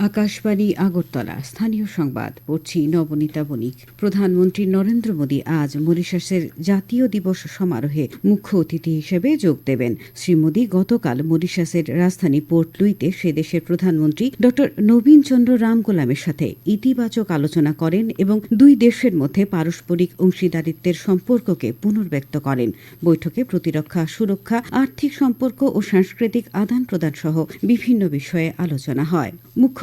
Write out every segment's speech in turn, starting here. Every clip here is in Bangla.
আকাশবাণী, আগরতলা। স্থানীয় সংবাদ, পড়ছি নবনীতা বণিক। প্রধানমন্ত্রী নরেন্দ্র মোদী আজ মরিশাসের জাতীয় দিবস সমারোহে মুখ্য অতিথি হিসেবে যোগ দেবেন। শ্রী মোদী গতকাল মরিশাসের রাজধানী পোর্ট লুইতে সে দেশের প্রধানমন্ত্রী ড নবীন চন্দ্র রামগোলামের সাথে ইতিবাচক আলোচনা করেন এবং দুই দেশের মধ্যে পারস্পরিক অংশীদারিত্বের সম্পর্ককে পুনর্ব্যক্ত করেন। বৈঠকে প্রতিরক্ষা, সুরক্ষা, আর্থিক সম্পর্ক ও সাংস্কৃতিক আদান প্রদান সহ বিভিন্ন বিষয়ে আলোচনা হয়।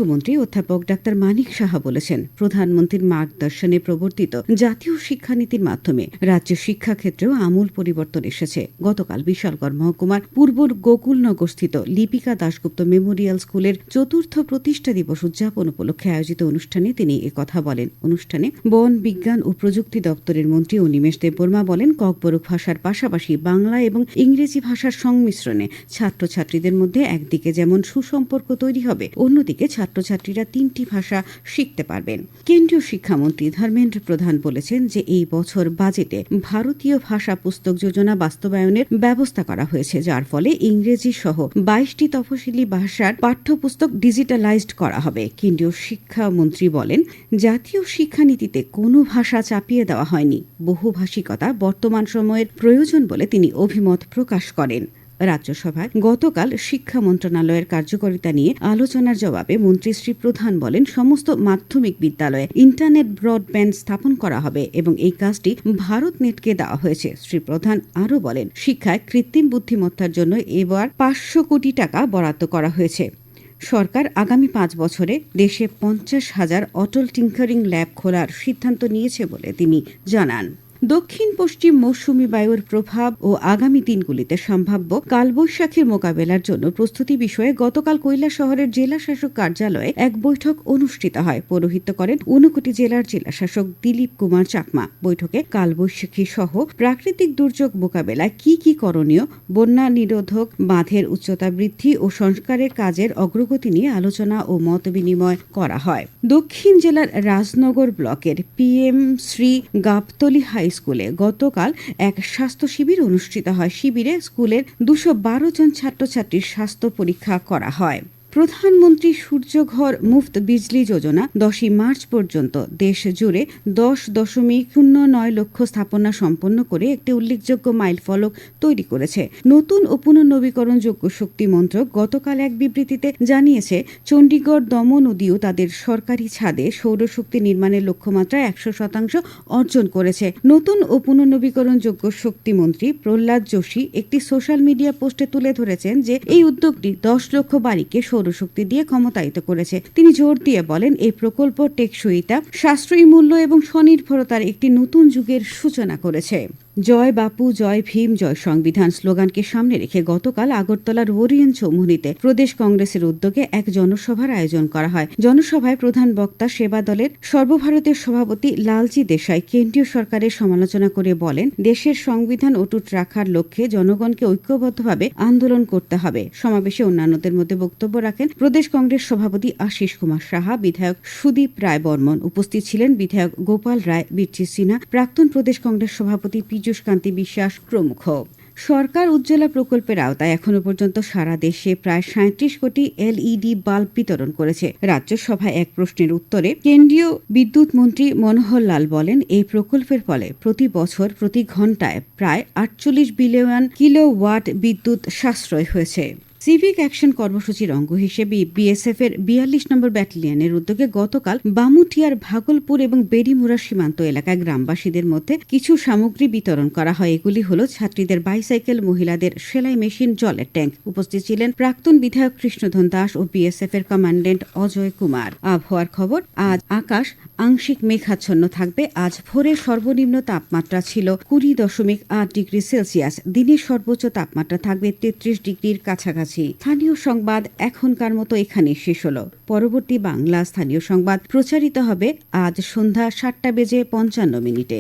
মুখ্যমন্ত্রী অধ্যাপক ডাক্তার মানিক সাহা বলেছেন, প্রধানমন্ত্রীর মার্গদর্শনে প্রবর্তিত জাতীয় শিক্ষানীতির মাধ্যমে রাজ্য শিক্ষাক্ষেত্রেও আমূল পরিবর্তন এসেছে। গতকাল বিশালগড় মহকুমার পূর্ব গোকুলনগরস্থিত লিপিকা দাশগুপ্ত মেমোরিয়াল স্কুলের চতুর্থ প্রতিষ্ঠা দিবস উদযাপন উপলক্ষে আয়োজিত অনুষ্ঠানে তিনি কথা বলেন। অনুষ্ঠানে বন বিজ্ঞান ও প্রযুক্তি দপ্তরের মন্ত্রী অনিমেষ দেববর্মা বলেন, ককবরক ভাষার পাশাপাশি বাংলা এবং ইংরেজি ভাষার সংমিশ্রণে ছাত্রছাত্রীদের মধ্যে একদিকে যেমন সুসম্পর্ক তৈরি হবে, অন্যদিকে ছাত্রছাত্রীরা তিনটি ভাষা শিখতে পারবেন। কেন্দ্রীয় শিক্ষামন্ত্রী ধর্মেন্দ্র প্রধান বলেছেন যে এই বছর বাজেটে ভারতীয় ভাষা পুস্তক যোজনা বাস্তবায়নের ব্যবস্থা করা হয়েছে, যার ফলে ইংরেজি সহ বাইশটি তফসিলি ভাষার পাঠ্যপুস্তক ডিজিটালাইজড করা হবে। কেন্দ্রীয় শিক্ষামন্ত্রী বলেন, জাতীয় শিক্ষানীতিতে কোনো ভাষা চাপিয়ে দেওয়া হয়নি। বহুভাষিকতা বর্তমান সময়ের প্রয়োজন বলে তিনি অভিমত প্রকাশ করেন। রাজ্যসভায় গতকাল শিক্ষা মন্ত্রণালয়ের কার্যকারিতা নিয়ে আলোচনার জবাবে মন্ত্রী শ্রী প্রধান বলেন, সমস্ত মাধ্যমিক বিদ্যালয়ে ইন্টারনেট ব্রডব্যান্ড স্থাপন করা হবে এবং এই কাজটি ভারত নেটকে দেওয়া হয়েছে। শ্রী প্রধান আরও বলেন, শিক্ষায় কৃত্রিম বুদ্ধিমত্তার জন্য এবার পাঁচশো কোটি টাকা বরাদ্দ করা হয়েছে। সরকার আগামী পাঁচ বছরে দেশে পঞ্চাশ হাজার অটল টিঙ্কারিং ল্যাব খোলার সিদ্ধান্ত নিয়েছে বলে তিনি জানান। দক্ষিণ পশ্চিম মৌসুমি বায়ুর প্রভাব ও আগামী দিনগুলিতে সম্ভাব্য কালবৈশাখীর মোকাবেলার জন্য প্রস্তুতি বিষয়ে গতকাল কৈলা শহরের জেলা শাসক কার্যালয়ে এক বৈঠক অনুষ্ঠিত হয়। পৌরোহিত্য করেন ঊনকোটি জেলার জেলা শাসক দিলীপ কুমার চাকমা। বৈঠকে কালবৈশাখী সহ প্রাকৃতিক দুর্যোগ মোকাবেলায় কি কি করণীয়, বন্যা নিরোধক বাঁধের উচ্চতা বৃদ্ধি ও সংস্কারের কাজের অগ্রগতি নিয়ে আলোচনা ও মত বিনিময় করা হয়। দক্ষিণ জেলার রাজনগর ব্লকের পিএম শ্রী গাবতলি হাই স্কুলে। গতকাল এক স্বাস্থ্য শিবির অনুষ্ঠিত হয়। শিবিরে স্কুলের দুশো জন ছাত্রছাত্রীর স্বাস্থ্য পরীক্ষা করা হয়। প্রধানমন্ত্রী সূর্যঘর মুফত বিজলি যোজনা দশই মার্চ পর্যন্ত দেশ জুড়ে দশ দশমিক শূন্য নয় লক্ষ স্থাপনা সম্পন্ন করে একটি উল্লেখযোগ্য মাইল ফলক তৈরি করেছে। নতুন ও পুনর্নবীকরণযোগ্য শক্তি মন্ত্রক গতকাল এক বিবৃতিতে জানিয়েছে, চণ্ডীগড় দমন নদীও তাদের সরকারি ছাদে সৌরশক্তি নির্মাণের লক্ষ্যমাত্রা একশো শতাংশ অর্জন করেছে। নতুন ও পুনর্নবীকরণযোগ্য শক্তি মন্ত্রী প্রহ্লাদ যোশী একটি সোশ্যাল মিডিয়া পোস্টে তুলে ধরেছেন যে, এই উদ্যোগটি দশ লক্ষ বাড়িকে সৌরশক্তি দিয়ে ক্ষমতায়িত করেছে। তিনি জোর দিয়ে বলেন, এই প্রকল্প টেকসইতা, সাশ্রয়ী মূল্য এবং স্বনির্ভরতার একটি নতুন যুগের সূচনা করেছে। জয় বাপু, জয় ভীম, জয় সংবিধান স্লোগানকে সামনে রেখে গতকাল আগরতলার ওরিয়েন চৌমুহনীতে প্রদেশ কংগ্রেসের উদ্যোগে এক জনসভার আয়োজন করা হয়। জনসভায় প্রধান বক্তা সেবা দলের সর্বভারতীয় সভাপতি লালজি দেশাই কেন্দ্রীয় সরকারের সমালোচনা করে বলেন, দেশের সংবিধান অটুট রাখার লক্ষ্যে জনগণকে ঐক্যবদ্ধভাবে আন্দোলন করতে হবে। সমাবেশে অন্যান্যদের মধ্যে বক্তব্য রাখেন প্রদেশ কংগ্রেস সভাপতি আশিস কুমার সাহা, বিধায়ক সুদীপ রায় বর্মন উপস্থিত ছিলেন বিধায়ক গোপাল রায় বীরচি সিনহা, প্রাক্তন প্রদেশ কংগ্রেস সভাপতি পি পীযূষ কান্তি বিশ্বাস প্রমুখ। সরকার উজ্জ্বলা প্রকল্পের আওতায় এখনও পর্যন্ত সারা দেশে প্রায় সাঁত্রিশ কোটি এলইডি বাল্ব বিতরণ করেছে। রাজ্যসভায় এক প্রশ্নের উত্তরে কেন্দ্রীয় বিদ্যুৎ মন্ত্রী মনোহর লাল বলেন, এই প্রকল্পের ফলে প্রতি বছর প্রতি ঘন্টায় প্রায় আটচল্লিশ বিলিয়ন কিলো ওয়াট বিদ্যুৎ সাশ্রয় হয়েছে। সিভিক অ্যাকশন কর্মসূচির অঙ্গ হিসেবে বিএসএফ এর বিয়াল্লিশ নম্বর ব্যাটালিয়নের উদ্যোগে গতকাল বামুটিয়ার ভাগলপুর এবং বেড়িমুড়া সীমান্ত এলাকায় গ্রামবাসীদের মধ্যে কিছু সামগ্রী বিতরণ করা হয়। এগুলি হল ছাত্রীদের বাইসাইকেল, মহিলাদের সেলাই মেশিন, জলের ট্যাঙ্ক। উপস্থিত ছিলেন প্রাক্তন বিধায়ক কৃষ্ণধন দাস ও বিএসএফ এর কমান্ডেন্ট অজয় কুমার। আবহাওয়ার খবর, আজ আকাশ আংশিক মেঘাচ্ছন্ন থাকবে। আজ ভোরে সর্বনিম্ন তাপমাত্রা ছিল কুড়ি দশমিক আট ডিগ্রি সেলসিয়াস। দিনের সর্বোচ্চ তাপমাত্রা থাকবে তেত্রিশ ডিগ্রির কাছাকাছি। স্থানীয় সংবাদ এখনকার মতো এখানে শেষ হলো। পরবর্তী বাংলা স্থানীয় সংবাদ প্রচারিত হবে আজ সন্ধ্যা সাতটা বেজে পঞ্চান্ন মিনিটে।